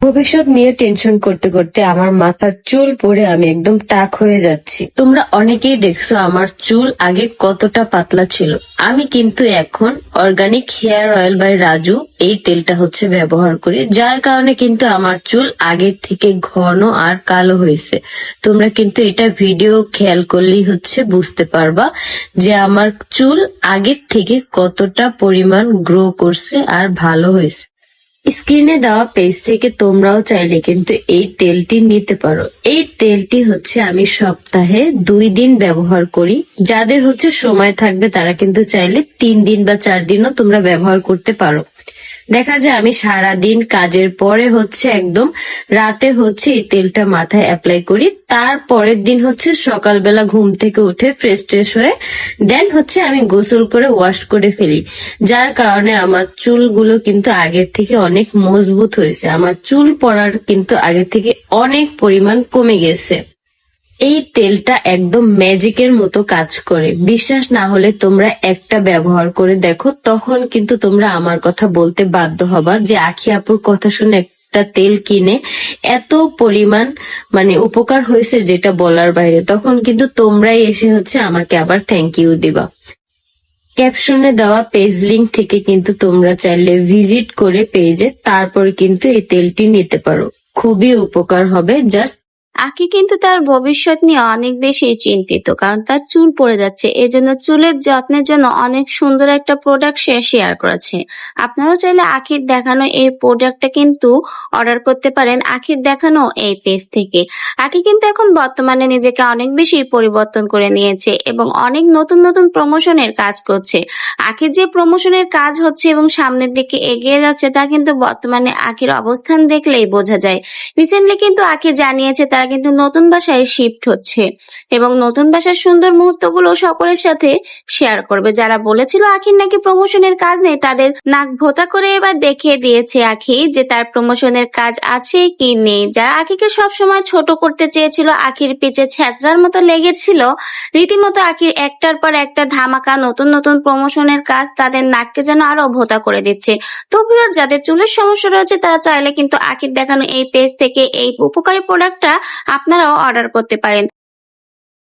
ভবিষ্যৎ নিয়ে টেনশন করতে করতে আমার মাথার চুল পরে আমি একদম টাক হয়ে যাচ্ছি। তোমরা অনেকেই দেখছ আমার চুল আগে কতটা পাতলা ছিল। আমি কিন্তু এখন organic hair oil by Raju এই তেলটা হচ্ছে ব্যবহার করি, যার কারণে কিন্তু আমার চুল আগের থেকে ঘন আর কালো হয়েছে। তোমরা কিন্তু এটা ভিডিও খেয়াল করলেই হচ্ছে বুঝতে পারবা যে আমার চুল আগের থেকে কতটা পরিমাণ গ্রো করছে আর ভালো হয়েছে। স্ক্রিনে দেওয়া পেজ থেকে তোমরাও চাইলে কিন্তু এই তেলটি নিতে পারো। এই তেলটি হচ্ছে আমি সপ্তাহে দুই দিন ব্যবহার করি। যাদের হচ্ছে সময় থাকবে তারা কিন্তু চাইলে তিন দিন বা চার দিনও তোমরা ব্যবহার করতে পারো। দেখা যায় আমি সারা দিন কাজের পরে হচ্ছে একদম রাতে হচ্ছে এই তেলটা মাথায় অ্যাপ্লাই করি। তারপরের দিন হচ্ছে সকালবেলা ঘুম থেকে উঠে ফ্রেশ ট্রেশ হয়ে দেন হচ্ছে আমি গোসল করে ওয়াশ করে ফেলি। যার কারণে আমার চুলগুলো কিন্তু আগের থেকে অনেক মজবুত হয়েছে। আমার চুল পড়ার কিন্তু আগের থেকে অনেক পরিমাণ কমে গেছে। এই তেলটা একদম ম্যাজিকের মতো কাজ করে। বিশ্বাস না হলে তোমরা একটা ব্যবহার করে দেখো, তখন কিন্তু তোমরা আমার কথা বলতে বাধ্য হবা যে আখি আপুর কথা শুনে একটা তেল কিনে এত পরিমাণ মানে উপকার হয়েছে যেটা বলার বাইরে। তখন কিন্তু তোমরাই এসে হচ্ছে আমাকে আবার থ্যাংক ইউ দিবা। ক্যাপশনে দেওয়া পেজ লিংক থেকে কিন্তু তোমরা চাইলে ভিজিট করে পেজে তারপর কিন্তু এই তেলটি নিতে পারো। খুবই উপকার হবে। জাস্ট আকি কিন্তু তার ভবিষ্যৎ নিয়ে অনেক বেশি চিন্তিত, কারণ তার চুল পড়ে যাচ্ছে। এজন্য চুলের যত্নের জন্য অনেক সুন্দর একটা প্রোডাক্ট সে শেয়ার করেছে। আপনারাও চাইলে আখির দেখানো এই প্রোডাক্টটা কিন্তু অর্ডার করতে পারেন আখির দেখানো এই পেজ থেকে। আকি কিন্তু এখন বর্তমানে নিজেকে অনেক বেশি পরিবর্তন করে নিয়েছে এবং অনেক নতুন নতুন প্রমোশনের কাজ করছে। আখির যে প্রমোশনের কাজ হচ্ছে এবং সামনের দিকে এগিয়ে যাচ্ছে, তা কিন্তু বর্তমানে আখির অবস্থান দেখলেই বোঝা যায়। রিসেন্টলি কিন্তু আখি জানিয়েছে তারা কিন্তু নতুন বাসায় শিফট হচ্ছে এবং নতুন বাসার সুন্দর মুহূর্তগুলো সকলের সাথে শেয়ার করবে। যারা বলেছিল আখির নাকি প্রমোশনের কাজ নেই, তাদের নাক ভোতা করে এবার দেখিয়ে দিয়েছে আখি যে তার প্রমোশনের কাজ আছে কি নেই। যারা আখিকে সবসময় ছোট করতে চেয়েছিল, আখির পিছে ছ্যাঁচড়ার মতো লেগেছিল, রীতিমতো আখির একটার পর একটা ধামাকা নতুন নতুন প্রমোশনের কাজ তাদের নাককে যেন আরও ভোতা করে দিচ্ছে। তো ভিউয়ার যাদের চুলের সমস্যা রয়েছে, তারা চাইলে কিন্তু আখির দেখানো এই পেজ থেকে এই উপকারী প্রোডাক্টটা আপনারাও অর্ডার করতে পারেন।